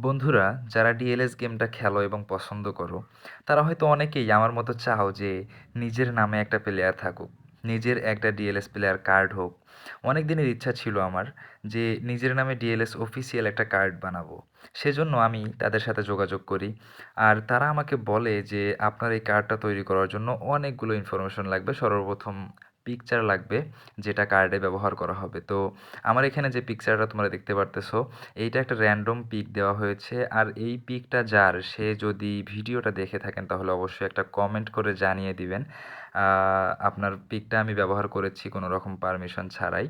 বন্ধুরা, যারা ডিএলএস গেমটা খেলো এবং পছন্দ করো, তারা হয়তো অনেকেই আমার মতো চাও যে নিজের নামে একটা প্লেয়ার থাকুক, নিজের একটা ডিএলএস প্লেয়ার কার্ড হোক। অনেক দিনের ইচ্ছা ছিল আমার যে নিজের নামে ডিএলএস অফিসিয়াল একটা কার্ড বানাবো। সেজন্য আমি তাদের সাথে যোগাযোগ করি। আর তারা আমাকে বলে যে, আপনার এই কার্ডটা তৈরি করার জন্য অনেকগুলো ইনফরমেশন লাগবে। সর্বপ্রথম পিকচার লাগবে, যেটা কার্ডে ব্যবহার করা হবে। তো আমার এখানে যে পিকচারটা তোমরা দেখতে পারতেছো, এইটা একটা র্যান্ডম পিক দেওয়া হয়েছে। আর এই পিকটা যার, সে যদি ভিডিওটা দেখে থাকেন, তাহলে অবশ্যই একটা কমেন্ট করে জানিয়ে দিবেন। আপনার পিকটা আমি ব্যবহার করেছি, কোনো রকম পারমিশন ছাড়াই।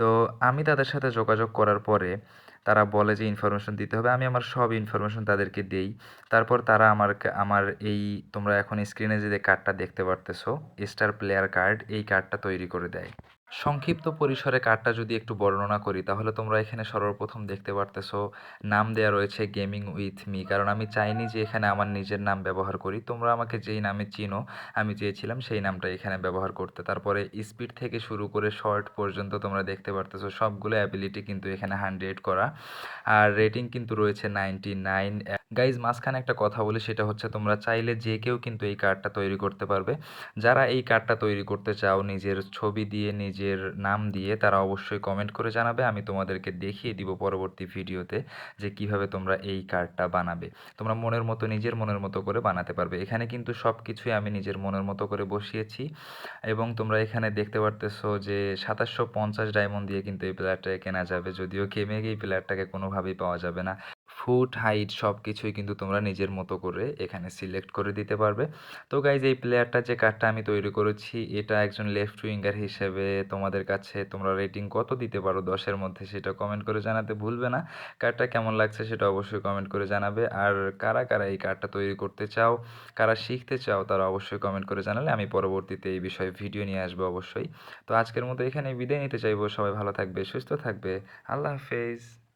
তো আমি তাদের সাথে যোগাযোগ করার পরে তারা বলে যে ইনফরমেশন দিতে হবে। আমি আমার সব ইনফরমেশন তাদেরকে দেই। তারপর তারা আমার আমার এই তোমরা এখন স্ক্রিনে যে কার্ডটা দেখতে পারতেছো স্টার প্লেয়ার কার্ড এই কার্ডটা তৈরি করে দেয়। সংক্ষিপ্ত পরিসরে কার্ডটা যদি একটু বর্ণনা করি, তাহলে তোমরা এখানে সর্বপ্রথম দেখতে পারতেছো, নাম দেওয়া রয়েছে গেমিং উইথ মি কারণ আমি চাইনি যে এখানে আমার নিজের নাম ব্যবহার করি। তোমরা আমাকে যেই নামে চিনো, আমি চেয়েছিলাম সেই নামটা এখানে ব্যবহার করতে। তারপরে স্পিড থেকে শুরু করে শর্ট পর্যন্ত তোমরা দেখতে পারতেছো, সবগুলো অ্যাবিলিটি কিন্তু এখানে হান্ড্রেড করা। আর রেটিং কিন্তু রয়েছে নাইনটি নাইন গাইজ মাঝখানে একটা কথা বলি, সেটা হচ্ছে তোমরা চাইলে যে কেউ কিন্তু এই কার্ডটা তৈরি করতে পারবে। যারা এই কার্ডটা তৈরি করতে চাও, নিজের ছবি দিয়ে নিজের নাম দিয়ে তারা অবশ্যই কমেন্ট করে জানাবে। আমি তোমাদেরকে দেখিয়ে দিব পরবর্তী ভিডিওতে যে কীভাবে তোমরা এই কার্ডটা বানাবে। তোমরা মনের মতো, নিজের মনের মতো করে বানাতে পারবে। এখানে কিন্তু সব কিছুই আমি নিজের মনের মতো করে বসিয়েছি এবং তোমরা এখানে দেখতে পারতেছো যে সাতাশশো পঞ্চাশ ডায়মন্ড দিয়ে কিন্তু এই প্লেয়ারটাকে কেনা যাবে। যদিও গেমে এই প্লেয়ারটাকে কোনোভাবেই পাওয়া যাবে না। ফুট হাইট সব কিছুই কিন্তু তোমরা নিজের মতো করে এখানে সিলেক্ট করে দিতে পারবে। তো গাইজ এই প্লেয়ারটা যে কার্ডটা আমি তৈরি করেছি, এটা একজন লেফট উইঙ্গার হিসেবে তোমাদের কাছে তোমরা রেটিং কত দিতে পারো দশের মধ্যে সেটা কমেন্ট করে জানাতে ভুলবে না। কার্ডটা কেমন লাগছে সেটা অবশ্যই কমেন্ট করে জানাবে। আর কারা কারা এই কার্ডটা তৈরি করতে চাও, কারা শিখতে চাও তারা অবশ্যই কমেন্ট করে জানালে আমি পরবর্তীতে এই বিষয়ে ভিডিও নিয়ে আসব অবশ্যই। তো আজকের মতো এখানে বিদায় নিতে চাইব। সবাই ভালো থাকবে, সুস্থ থাকবে। আল্লাহ হাফেজ।